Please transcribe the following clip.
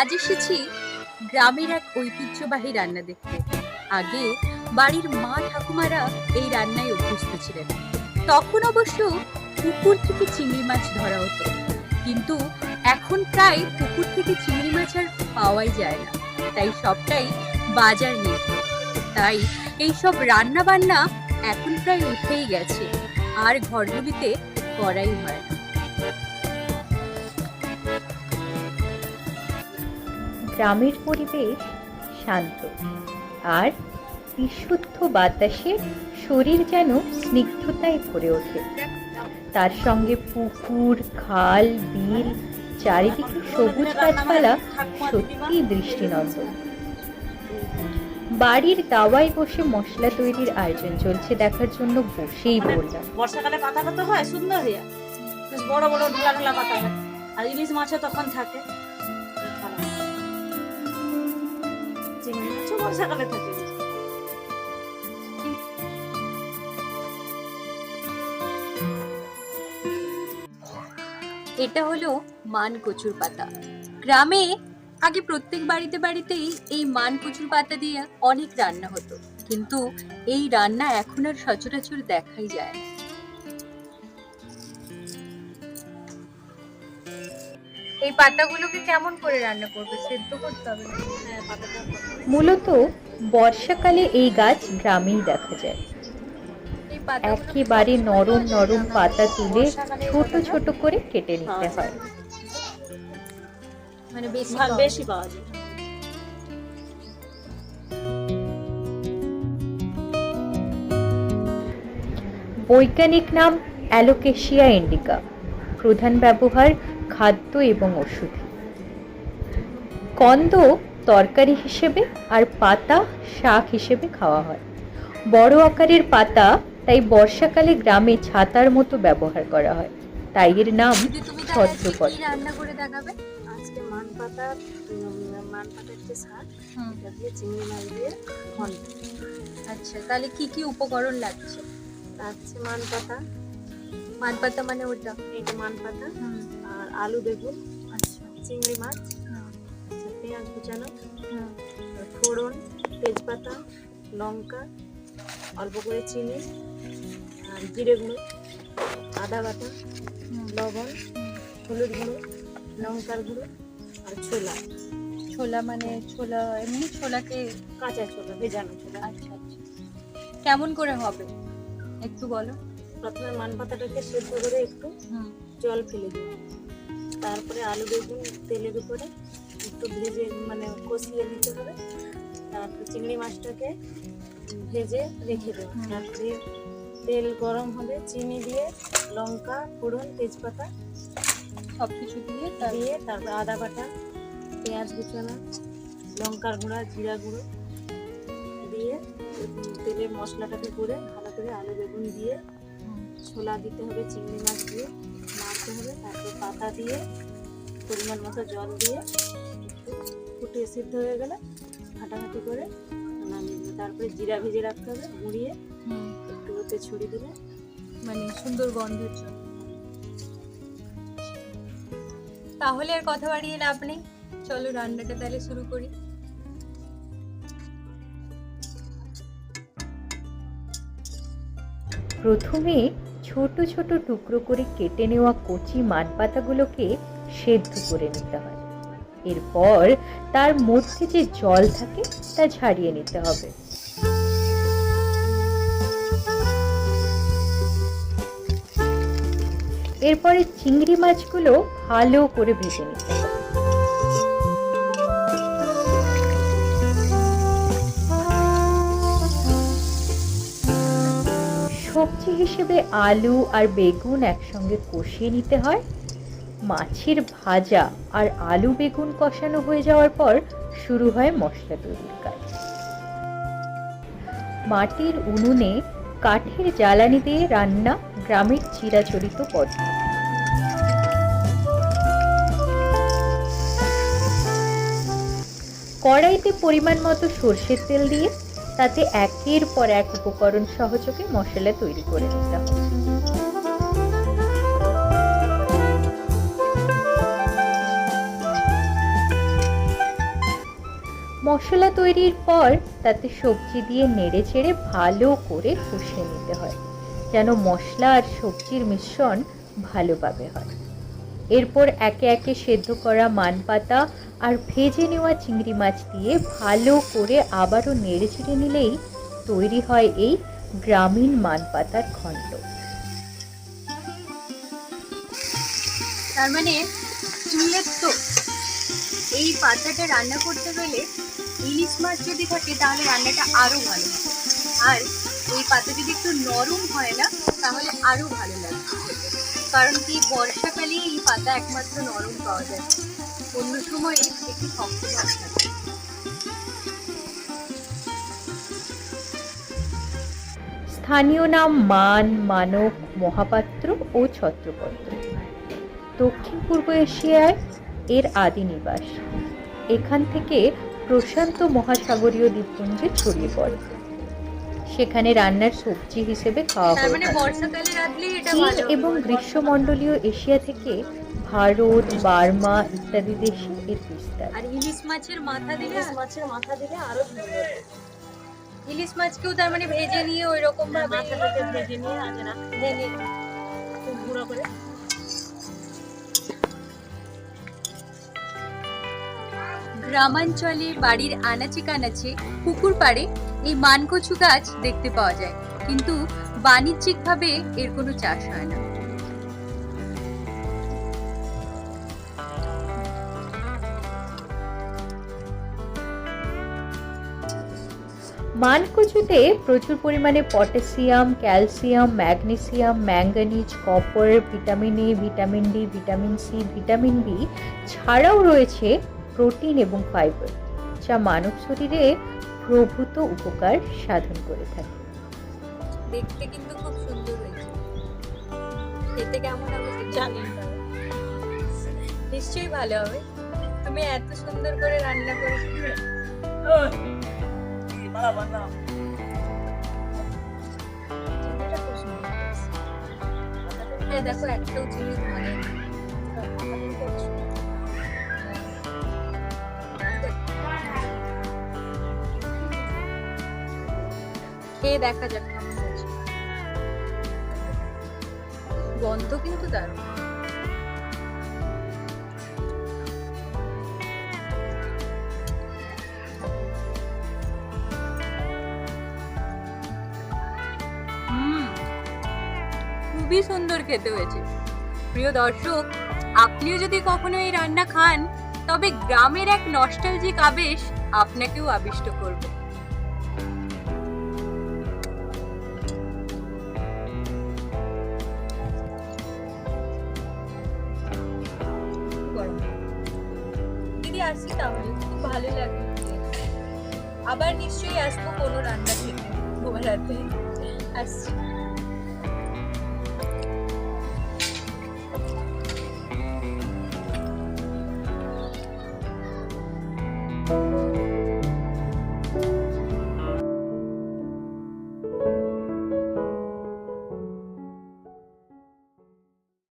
আজ এসেছি গ্রামের এক ঐতিহ্যবাহী রান্না দেখতে। আগে বাড়ির মা ঠাকুমারা এই রান্নায় অভ্যস্ত ছিলেন। তখন অবশ্য পুকুর থেকে চিংড়ি মাছ ধরা হতো। কিন্তু এখন প্রায় পুকুর থেকে চিংড়ি মাছ আর পাওয়াই যায় না। তাই সবটাই বাজার নির্ভর তাই এইসব রান্না বান্না এখন প্রায় উঠেই গেছে। আর ঘরগুলিতে করাই হয় গ্রামের পরিবেশ শান্ত আর বিশুদ্ধ বাতাসে শরীর যেন স্নিগ্ধতায় ভরে ওঠে। তার সঙ্গে পুকুর, খাল, বিল, চারিদিকে সবুজ গাছপালা সত্যি দৃষ্টিনন্দন। বাড়ির দাওয়ায় বসে মশলা তৈরির আয়োজন চলছে দেখার জন্য বসেই পড়লাম বর্ষাকালে পাতাটা তো হয়, সুন্দর হইয়া। বড় বড় ঢোলা ঢোলা পাতা হয়। আর ইলিশ মাছও তখন থাকে। মাছও বর্ষাকালে থাকে এটা হলো মান কচুর পাতা। গ্রামে আগে প্রত্যেক বাড়িতে বাড়িতেই এই মান কচুর পাতা দিয়ে অনেক রান্না হতো। কিন্তু এই রান্না এখন আর সচরাচর দেখাই যায় না। এই পাতাগুলোকে কেমন করে রান্না করবে? সেদ্ধ করতে হবে হ্যাঁ পাতাটা মূলত বর্ষাকালে এই গাছ গ্রামেই দেখা যায়। একেবারে নরম নরম পাতা তুলে ছোট ছোট করে কেটে নিতে হয়। মানে বেশি বেশি পাওয়া যায়। বৈজ্ঞানিক নাম অ্যালোকেশিয়া ইন্ডিকা প্রধান ব্যবহার খাদ্য এবং ওষুধ। কন্দ তরকারি হিসেবে আর পাতা শাক হিসেবে খাওয়া হয়। বড় আকারের পাতা তাই বর্ষাকালে গ্রামে ছাতার মতো ব্যবহার করা হয়। তাই এর নাম কি রান্না করে দেখাবে? আজকে মান পাতা মান পাতার যে শাক এটা দিয়ে চিংড়ি মাছ দিয়ে ঘন্ট আচ্ছা তাহলে কি কি উপকরণ লাগছে? লাগছে মান পাতা। মান পাতা মানে ওটা এইটা মান পাতা। আর আলু বেগুন আচ্ছা। চিংড়ি মাছ। পেঁয়াজ কুচানো ফোড়ন তেজপাতা লঙ্কা অল্প করে চিনি আর জিরে গুঁড়ো আদা বাটা লবণ হলুদ গুঁড়ো লঙ্কার গুঁড়ো আর ছোলা। ছোলা মানে ছোলা এমনি ছোলাকে কাঁচা ছোলা ভেজানো ছোলা। আচ্ছা আচ্ছা। কেমন করে হবে? একটু বলো। প্রথমে মান পাতাটাকে সেদ্ধ করে একটু জল ফেলে দিই তারপরে আলু বেগুন তেলের উপরে একটু ভেজে মানে কষিয়ে নিতে হবে। তারপর চিংড়ি মাছটাকে ভেজে রেখে দেবো। তারপরে তেল গরম হবে চিনি দিয়ে লঙ্কা ফোড়ন তেজপাতা সব কিছু দিয়ে দিয়ে তারপর আদা বাটা পেঁয়াজ কুচানো লঙ্কার গুঁড়া জিরা গুঁড়ো দিয়ে তেলে মশলাটাকে করে ভালো করে আলু বেগুন দিয়ে ছোলা দিতে হবে চিংড়ি মাছ দিয়ে নাড়তে হবে। তারপর পাতা দিয়ে পরিমাণ মতো জল দিয়ে একটু ফুটে সিদ্ধ হয়ে গেলে ঘাটাঘাটি করে নামিয়ে তারপরে জিরা ভেজে রাখতে হবে গুঁড়িয়ে একটু ওতে ছড়িয়ে দিলে মানে সুন্দর গন্ধের জন্য। তাহলে আর কথা বাড়িয়ে লাভ নেই। চলো রান্নাটা তাহলে শুরু করি। প্রথমে ছোট ছোট টুকরো করে কেটে নেওয়া কচি মান পাতাগুলোকে সেদ্ধ করে নিতে হয়। এরপর তার মধ্যে যে জল থাকে তা ঝাড়িয়ে নিতে হবে। এরপরে চিংড়ি মাছগুলো ভালো করে ভেজে নিতে হবে। সবজি হিসেবে আলু আর বেগুন একসঙ্গে কষিয়ে নিতে হয়। মাছের ভাজা আর আলু বেগুন কষানো হয়ে যাওয়ার পর শুরু হয় মশলা তৈরির কাজ। মাটির উনুনে কাঠের জ্বালানি দিয়ে রান্না গ্রামের চিরাচরিত পদ্ধতি। কড়াইতে পরিমাণ মতো সর্ষের তেল দিয়ে তাতে একের পর এক উপকরণ সহযোগে মশলা তৈরি করে নিতে হবে। মশলা তৈরির পর তাতে সবজি দিয়ে নেড়ে চেড়ে ভালো করে কষে নিতে হয়, যেন মশলা আর সবজির মিশ্রণ ভালোভাবে হয়। এরপর একে একে সেদ্ধ করা মানপাতা আর ভেজে নেওয়া চিংড়ি মাছ দিয়ে ভালো করে আবারও নেড়ে চেড়ে নিলেই তৈরি হয় এই গ্রামীণ মান পাতার ঘন্ট তার মানে শুনলে তো এই পাতাটা রান্না করতে গেলে ইলিশ মাছ যদি থাকে তাহলে রান্নাটা আরও ভালো আর এই পাতা যদি একটু নরম হয় না, তাহলে আরও ভালো লাগে। কারণ কি, বর্ষাকালে এই পাতা একমাত্র নরম পাওয়া যায়। অন্য সময় একটু শক্ত থাকে স্থানীয় নাম মান মানক মহাপাত্র ও ছত্রপত্র। দক্ষিণ পূর্ব এশিয়ায় এর আদি নিবাস। এখান থেকে প্রশান্ত মহাসাগরীয় দ্বীপপুঞ্জে ছড়িয়ে পড়ে। সেখানে রান্নার সবজি হিসেবে খাওয়া হয়ে মানে এটা চীন এবং গ্রীষ্মমণ্ডলীয় এশিয়া থেকে ভারত বার্মা ইত্যাদি দেশে এর বিস্তার। আর ইলিশ মাছের মাথা দিলে মাছের মাথা দিলে আরও ইলিশ মাছকেও তার মানে ভেজে নিয়ে ওই রকম ভাবে মাথাটাকে ভেজে নিয়ে আগে গুঁড়ো করে। গ্রামাঞ্চলে বাড়ির আনাচে কানাচে পুকুর পাড়ে এই মানকচু গাছ দেখতে পাওয়া যায়। কিন্তু বাণিজ্যিকভাবে এর কোনো চাষ হয় না। মানকচুতে প্রচুর পরিমাণে potassium, calcium, magnesium, manganese, copper, vitamin A, vitamin D, vitamin C, vitamin B ছাড়াও রয়েছে প্রোটিন এবং ফাইবার যা মানব শরীরে প্রভূত উপকার সাধন করে থাকে। দেখতে কিন্তু খুব সুন্দর হয়েছে। খেতে কেমন হবে জানি না। নিশ্চয়ই ভালো হবে। তুমি এত সুন্দর করে রান্না করেছ দেখো একটাও জিনিস ভালো। খেয়ে দেখা যাক কেমন হয়েছে। গন্ধ কিন্তু দারুণ। খুবই সুন্দর খেতে হয়েছে। প্রিয় দর্শক, আপনিও যদি কখনো এই রান্না খান, তবে গ্রামের এক নস্টালজিক আবেশ আপনাকেও আবিষ্ট করবে। আসছি তাহলে খুব ভালো লাগল আবার নিশ্চয়ই আসব কোনো রান্না খেতে তোমার রাতে আসছি।